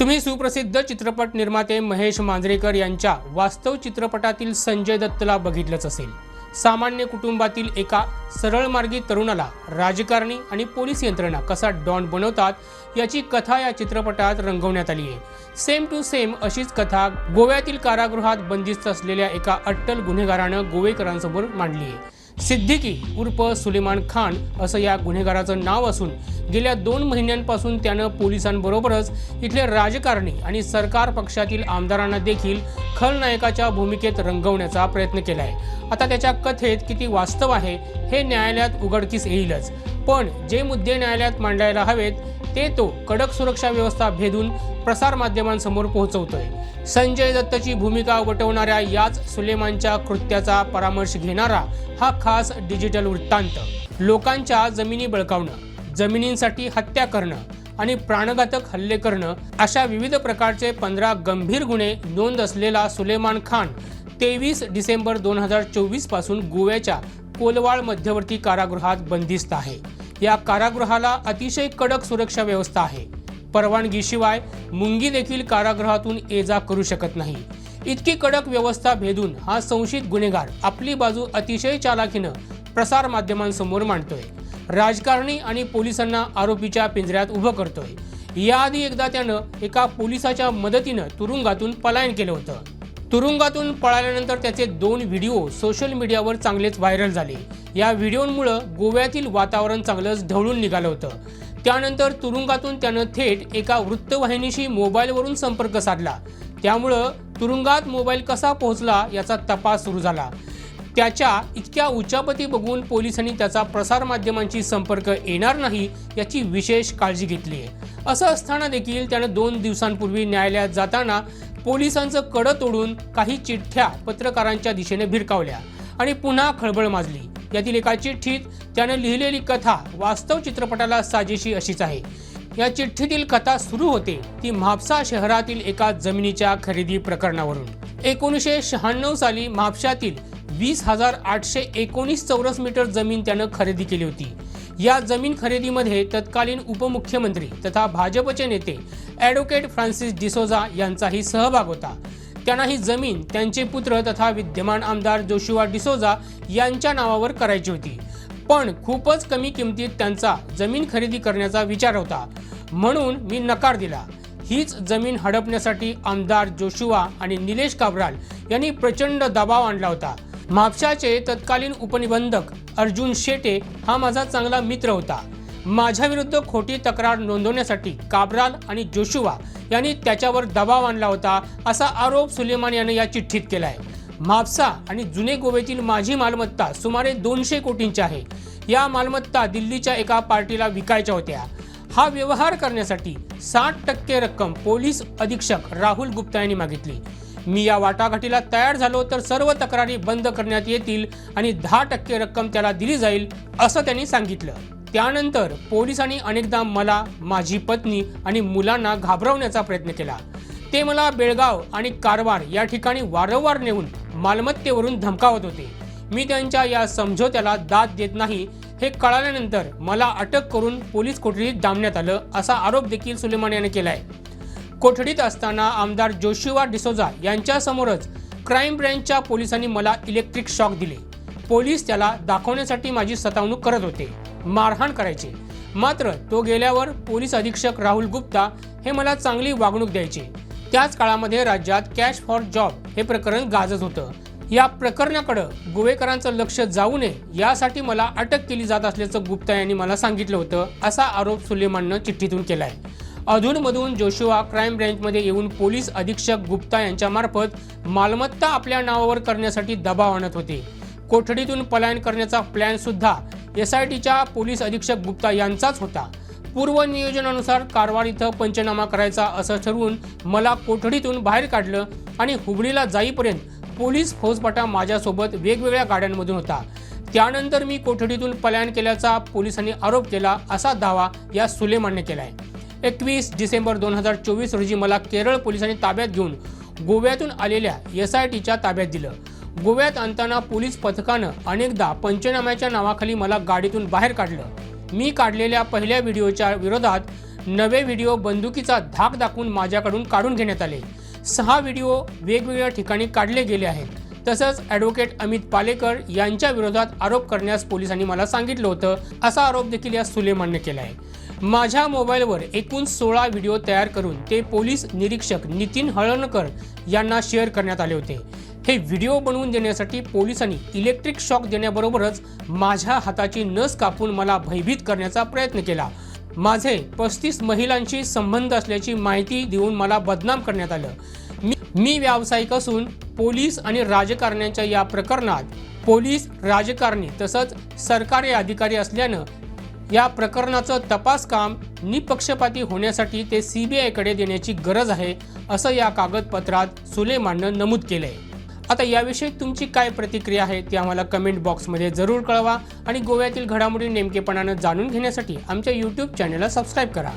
तुम्ही सुप्रसिद्ध चित्रपट निर्माते महेश मांजरेकर यांच्या वास्तव चित्रपटातील संजय दत्तला बघितलंच असेल. सामान्य कुटुंबातील एका सरळमार्गी तरुणाला राजकारणी आणि पोलीस यंत्रणा कसा डॉन बनवतात याची कथा या चित्रपटात रंगवण्यात आली आहे. सेम टू सेम अशीच कथा गोव्यातील कारागृहात बंदिस्त असलेल्या एका अट्टल गुन्हेगारानं गोवेकरांसमोर मांडली आहे. सिद्दीकी उर्फ सुलेमान खान असं या गुन्हेगाराचं नाव असून गेल्या दोन महिन्यांपासून त्यानं पोलिसांबरोबरच इथले राजकारणी आणि सरकार पक्षातील आमदारांना देखील खलनायकाच्या भूमिकेत रंगवण्याचा प्रयत्न केला आहे आता त्याच्या कथेत किती वास्तव आहे हे न्यायालयात उघडकीस येईलच. पण जे मुद्दे न्यायालयात मांडायला हवेत ते तो कडक सुरक्षा व्यवस्था भेदून प्रसारमाध्यमांसमोर पोहोचवतोय. संजय दत्तची भूमिका वटवणाऱ्या याच सुलेमानच्या कृत्याचा परामर्श घेणारा हा खास डिजिटल वृत्तांत. लोकांच्या जमिनी बळकावणं जमिनींसाठी हत्या करणं आणि प्राणघातक हल्ले करणं अशा विविध प्रकारचे पंधरा गंभीर गुन्हे नोंद असलेला सुलेमान खान तेवीस डिसेंबर दोन हजार चोवीसपासून गोव्याच्या कोलवाळ मध्यवर्ती कारागृहात बंदिस्त आहे. या कारागृहाला अतिशय कडक सुरक्षा व्यवस्था आहे. परवानगीशिवाय मुंगी देखील कारागृहातून ये जा करू शकत नाही. इतकी कडक व्यवस्था भेदून हा संशयित गुन्हेगार आपली बाजू अतिशय चालाखीनं प्रसार माध्यमांसमोर मांडतोय. राजकारणी आणि पोलिसांना आरोपीच्या पिंजऱ्यात उभं करतोय. याआधी एकदा त्यानं एका पोलिसाच्या मदतीनं तुरुंगातून पलायन केलं होतं. तुरुंगातून पळाल्यानंतर त्याचे दोन व्हिडिओ सोशल मीडियावर चांगलेच व्हायरल झाले. या व्हिडिओमुळं गोव्यातील वातावरण चांगलंच ढवळून निघालं होतं. त्यानंतर तुरुंगातून त्यानं थेट एका वृत्तवाहिनीशी मोबाईलवरून संपर्क साधला. त्यामुळं तुरुंगात मोबाईल कसा पोहोचला याचा तपास सुरू झाला. त्याच्या इतक्या उच्चापती बघून पोलिसांनी त्याचा प्रसारमाध्यमांशी संपर्क येणार नाही याची विशेष काळजी घेतली आहे असं असताना देखील त्यानं दोन दिवसांपूर्वी न्यायालयात जाताना पोलिसांचं कडं तोडून काही चिठ्ठ्या पत्रकारांच्या दिशेने भिरकावल्या आणि पुन्हा खळबळ माजली. यातील एका चिठ्ठीत त्याने लिहिलेली कथा वास्तव चित्रपटाला साजेशी अशीच आहे. या चिठ्ठीतील कथा सुरू होते ती म्हापसा शहरातील एका जमिनीच्या खरेदी प्रकरणावरून. एकोणीसशे शहाण्णव साली म्हापशातील वीस हजार आठशे एकोणीस चौरस मीटर जमीन त्यानं खरेदी केली होती. या जमीन खरेदीमध्ये तत्कालीन उपमुख्यमंत्री तथा भाजपचे नेते ॲडव्होकेट फ्रान्सिस डिसोजा यांचाही सहभाग होता. त्यांना ही जमीन त्यांचे पुत्र तथा विद्यमान आमदार जोशुआ डिसोजा यांच्या नावावर करायची होती. पण खूपच कमी किमतीत त्यांचा जमीन खरेदी करण्याचा विचार होता. म्हणून मी नकार दिला. हीच जमीन हडपण्यासाठी आमदार जोशुआ आणि निलेश काबराल यांनी प्रचंड दबाव आणला होता. म्हापशाचे तत्कालीन उपनिबंधक अर्जुन शेटे हा माझा चांगला मित्र होता. माझ्याविरुद्ध खोटी तक्रार नोंदवण्यासाठी काब्राल आणि जोशुवा यांनी त्याच्यावर दबाव आणला होता असा आरोप सुलेमान यानं या चिठ्ठीत केला आहे म्हापसा आणि जुने गोव्यातील माझी मालमत्ता सुमारे दोनशे कोटींची आहे. या मालमत्ता दिल्लीच्या एका पार्टीला विकायच्या होत्या. हा व्यवहार करण्यासाठी साठ टक्के रक्कम पोलीस अधीक्षक राहुल गुप्ता यांनी मागितली. मी या वाटाघाटीला तयार झालो तर सर्व तक्रारी बंद करण्यात येतील आणि दहा टक्के रक्कम त्याला दिली जाईल असं त्यांनी सांगितलं. त्यानंतर पोलिसांनी अनेकदा मला माझी पत्नी आणि मुलांना घाबरवण्याचा प्रयत्न केला. ते मला बेळगाव आणि कारवार या ठिकाणी वारंवार नेऊन मालमत्तेवरून धमकावत होते. मी त्यांच्या या समझोत्याला दाद देत नाही हे कळाल्यानंतर मला अटक करून पोलीस कोठडीत डांबण्यात आलं असा आरोप देखील सुलेमान याने केलाय. कोठडीत असताना आमदार जोशिवा डिसोजा यांच्यासमोरच क्राईम ब्रँचच्या पोलिसांनी मला इलेक्ट्रिक शॉक दिले. पोलीस त्याला दाखवण्यासाठी माझी सतावणूक करत होते. मारहाण करायचे. मात्र तो गेल्यावर पोलीस अधीक्षक राहुल गुप्ता हे मला चांगली वागणूक द्यायचे. त्याच काळामध्ये राज्यात कॅश फॉर जॉब हे प्रकरण गाजत होतं. या प्रकरणाकडं गोवेकरांचं लक्ष जाऊ नये यासाठी मला अटक केली जात असल्याचं गुप्ता यांनी मला सांगितलं होतं असा आरोप सुलेमाननं चिठ्ठीतून केलाय. अधूनमधून जोशुआ क्राईम ब्रँचमध्ये येऊन पोलीस अधीक्षक गुप्ता यांच्यामार्फत मालमत्ता आपल्या नावावर करण्यासाठी दबाव आणत होते. कोठडीतून पलायन करण्याचा प्लॅन सुद्धा एस आय टीच्या पोलीस अधीक्षक गुप्ता यांचाच होता. पूर्व नियोजनानुसार कारवार इथं पंचनामा करायचा असं ठरवून मला कोठडीतून बाहेर काढलं आणि हुबळीला जाईपर्यंत पोलीस फौजपाटा माझ्यासोबत वेगवेगळ्या गाड्यांमधून होता. त्यानंतर मी कोठडीतून पलायन केल्याचा पोलिसांनी आरोप केला असा दावा या सुलेमानने केला आहे एकवीस डिसेंबर दोन हजार चोवीस रोजी मला केरळ पोलिसांनी ताब्यात घेऊन गोव्यातून आलेल्या एस आय टीच्या ताब्यात दिलं. गोव्यात आणताना पोलीस पथकानं अनेकदा पंचनाम्याच्या नावाखाली मला गाडीतून बाहेर काढलं. मी काढलेल्या पहिल्या व्हिडिओच्या विरोधात नवे व्हिडिओ बंदुकीचा धाक दाखवून माझ्याकडून काढून घेण्यात आले. सहा व्हिडिओ वेगवेगळ्या ठिकाणी काढले गेले आहेत. तसंच ॲडव्होकेट अमित पालेकर यांच्या विरोधात आरोप करण्यास पोलिसांनी मला सांगितलं होतं असा आरोप देखील या सुलेमानने केला आहे माझ्या मोबाईलवर एकूण सोळा व्हिडिओ तयार करून ते पोलीस निरीक्षक नितीन हळणकर यांना शेअर करण्यात आले होते. हे व्हिडिओ बनवून देण्यासाठी पोलिसांनी इलेक्ट्रिक शॉक देण्याबरोबरच माझ्या हाताची नस कापून मला भयभीत करण्याचा प्रयत्न केला. माझे पस्तीस महिलांशी संबंध असल्याची माहिती देऊन मला बदनाम करण्यात आलं. मी मी व्यावसायिक असून पोलीस आणि राजकारण्यांच्या या प्रकरणात पोलीस राजकारणी तसंच सरकारी अधिकारी असल्यानं या प्रकरणाचं तपास काम निपक्षपाती होण्यासाठी ते सीबीआयकडे देण्याची गरज आहे असं या कागदपत्रात सुलेमाननं नमूद केलंय. आता याविषयी तुमची काय प्रतिक्रिया आहे ती आम्हाला कमेंट बॉक्समध्ये जरूर कळवा आणि गोव्यातील घडामोडी नेमकेपणानं जाणून घेण्यासाठी आमच्या यूट्यूब चॅनलला सबस्क्राईब करा.